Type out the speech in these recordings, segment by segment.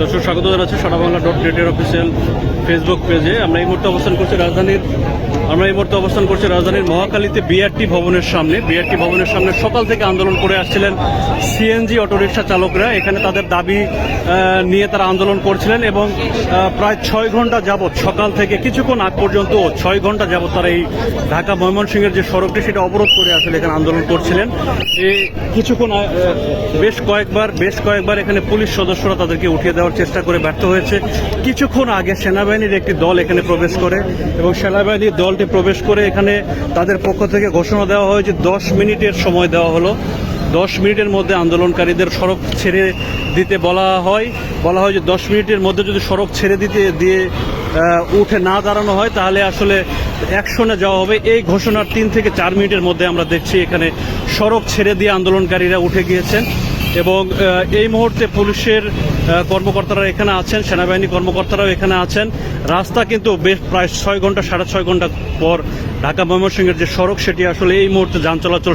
দর্শক, স্বাগত জানাচ্ছি সারা বাংলা ডট নেটের অফিসিয়াল ফেসবুক পেজে আমরা এই মুহূর্তে অবস্থান করছি রাজধানীর আমরা এই মুহূর্তে অবস্থান করছি রাজধানীর মহাকালীতে বিআরটি ভবনের সামনে। বিআরটি ভবনের সামনে সকাল থেকে আন্দোলন করে আসছিলেন সিএনজি অটোরিকশা চালকরা। এখানে তাদের দাবি নিয়ে তারা আন্দোলন করছিলেন এবং প্রায় ছয় ঘণ্টা যাবৎ, সকাল থেকে কিছুক্ষণ আগ পর্যন্ত, ছয় ঘণ্টা যাবৎ তারা এই ঢাকা ময়মনসিংহের যে সড়কটি, সেটা অবরোধ করে আসলে এখানে আন্দোলন করছিলেন। কিছুক্ষণ বেশ কয়েকবার বেশ কয়েকবার এখানে পুলিশ সদস্যরা তাদেরকে উঠিয়ে দেওয়ার চেষ্টা করে ব্যর্থ হয়েছে। কিছুক্ষণ আগে সেনাবাহিনীর একটি দল এখানে প্রবেশ করে এবং সেনাবাহিনীর দলটি প্রবেশ করে এখানে তাদের পক্ষ থেকে ঘোষণা দেওয়া হয়েছে, দশ মিনিটের সময় দেওয়া হলো। দশ মিনিটের মধ্যে আন্দোলনকারীদের সড়ক ছেড়ে দিতে বলা হয়। বলা হয় যে দশ মিনিটের মধ্যে যদি সড়ক ছেড়ে দিতে, দিয়ে উঠে না দাঁড়ানো হয়, তাহলে আসলে অ্যাকশনে যাওয়া হবে। এই ঘোষণার তিন থেকে চার মিনিটের মধ্যে আমরা দেখছি এখানে সড়ক ছেড়ে দিয়ে আন্দোলনকারীরা উঠে গিয়েছেন। এবং এই মুহূর্তে পুলিশের কর্মকর্তারা এখানে আছেন সেনাবাহিনী কর্মকর্তারাও এখানে আছেন। রাস্তা কিন্তু বেশ প্রায় ছয় ঘণ্টা, সাড়ে ছয় ঘণ্টা পর ঢাকা ময়মনসিংহের যে সড়ক, সেটি আসলে এই মুহূর্তে যান চলাচল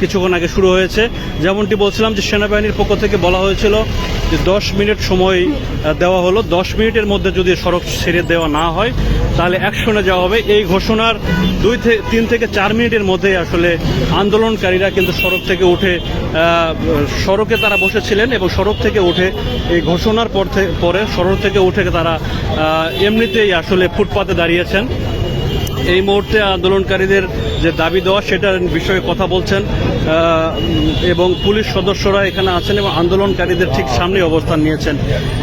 কিছুক্ষণ আগে শুরু হয়েছে। যেমনটি বলছিলাম যে সেনাবাহিনীর পক্ষ থেকে বলা হয়েছিল যে দশ মিনিট সময় দেওয়া হলো। দশ মিনিটের মধ্যে যদি সড়ক ছেড়ে দেওয়া না হয়, তাহলে অ্যাকশনে যাওয়া হবে। এই ঘোষণার দুই থেকে তিন থেকে চার মিনিটের মধ্যে আসলে আন্দোলনকারীরা কিন্তু সড়ক থেকে উঠে সড়কে তারা বসেছিলেন এবং সড়ক থেকে উঠে, এই ঘোষণার পর পরে সড়ক থেকে উঠে তারা এমনিতেই আসলে ফুটপাতে দাঁড়িয়েছেন। এই মুহূর্তে আন্দোলনকারীদের যে দাবি দেওয়া, সেটার বিষয়ে কথা বলছেন এবং পুলিশ সদস্যরা এখানে আছেন এবং আন্দোলনকারীদের ঠিক সামনে অবস্থান নিয়েছেন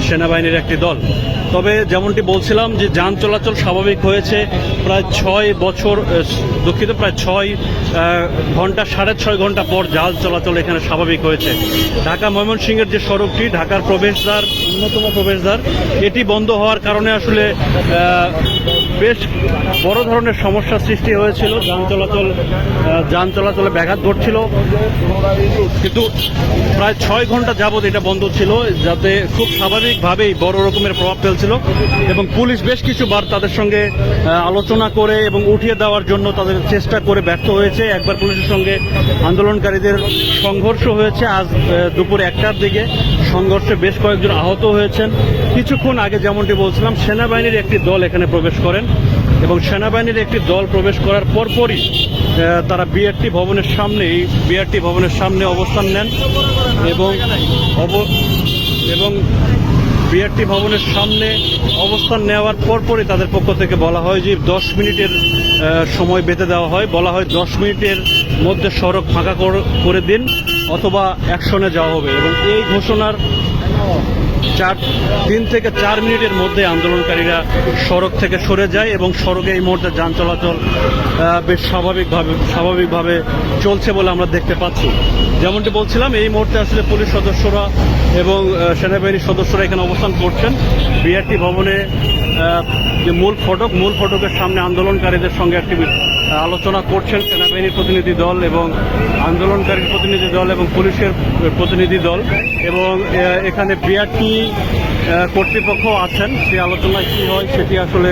সেনাবাহিনীর একটি দল। তবে যেমনটি বলছিলাম যে যান চলাচল স্বাভাবিক হয়েছে, প্রায় ছয় বছর দুঃখিত, প্রায় ছয় ঘণ্টা, সাড়ে ছয় ঘণ্টা পর যান চলাচল এখানে স্বাভাবিক হয়েছে। ঢাকা ময়মনসিংহের যে সড়কটি, ঢাকার প্রবেশদ্বার, অন্যতম প্রবেশদ্বার, এটি বন্ধ হওয়ার কারণে আসলে বেশ বড় ধরনের সমস্যার সৃষ্টি হয়েছিল। যান চলাচল যান চলাচলে ব্যাঘাত ঘটছিল। কিন্তু প্রায় ছয় ঘণ্টা যাবৎ এটা বন্ধ ছিল, যাতে খুব স্বাভাবিকভাবেই বড় রকমের প্রভাব ফেলছিল এবং পুলিশ বেশ কিছুবার তাদের সঙ্গে আলোচনা করে এবং উঠিয়ে দেওয়ার জন্য তাদের চেষ্টা করে ব্যর্থ হয়েছে। একবার পুলিশের সঙ্গে আন্দোলনকারীদের সংঘর্ষ হয়েছে আজ দুপুর একটার দিকে। সংঘর্ষে বেশ কয়েকজন আহত হয়েছেন। কিছুক্ষণ আগে যেমনটি বলছিলাম, সেনাবাহিনীর একটি দল এখানে প্রবেশ করেন এবং সেনাবাহিনীর একটি দল প্রবেশ করার পরপরই তারা বিআরটি ভবনের সামনে, এই বিআরটি ভবনের সামনে অবস্থান নেন এবং এবং বিআরটি ভবনের সামনে অবস্থান নেওয়ার পরপরই তাদের পক্ষ থেকে বলা হয় যে দশ মিনিটের সময় বেঁধে দেওয়া হয়। বলা হয় দশ মিনিটের মধ্যে সড়ক ফাঁকা করে দিন, অথবা অ্যাকশনে যাওয়া হবে। এবং এই ঘোষণার চার, তিন থেকে চার মিনিটের মধ্যে আন্দোলনকারীরা সড়ক থেকে সরে যায় এবং সড়কে এই মুহূর্তে যান চলাচল বেশ স্বাভাবিকভাবে স্বাভাবিকভাবে চলছে বলে আমরা দেখতে পাচ্ছি। যেমনটি বলছিলাম, এই মুহূর্তে আসলে পুলিশ সদস্যরা এবং সেনাবাহিনীর সদস্যরা এখানে অবস্থান করছেন। বিআরটি ভবনে যে মূল ফটক, মূল ফটকের সামনে আন্দোলনকারীদের সঙ্গে একটি আলোচনা করছেন সেনাবাহিনীর প্রতিনিধি দল এবং আন্দোলনকারীর প্রতিনিধি দল এবং পুলিশের প্রতিনিধি দল এবং এখানে বিআরটি কর্তৃপক্ষ আছেন। সেই আলোচনায় কী হয় সেটি আসলে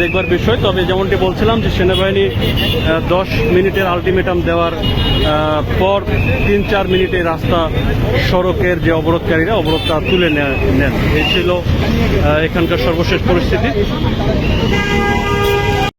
দেখবার বিষয়। তবে যেমনটি বলছিলাম যে সেনাবাহিনী দশ মিনিটের আলটিমেটাম দেওয়ার পর তিন চার মিনিটে রাস্তা সড়কের যে অবরোধকারীরা, অবরোধটা তুলে নেন। এই ছিল এখানকার সর্বশেষ পরিস্থিতি।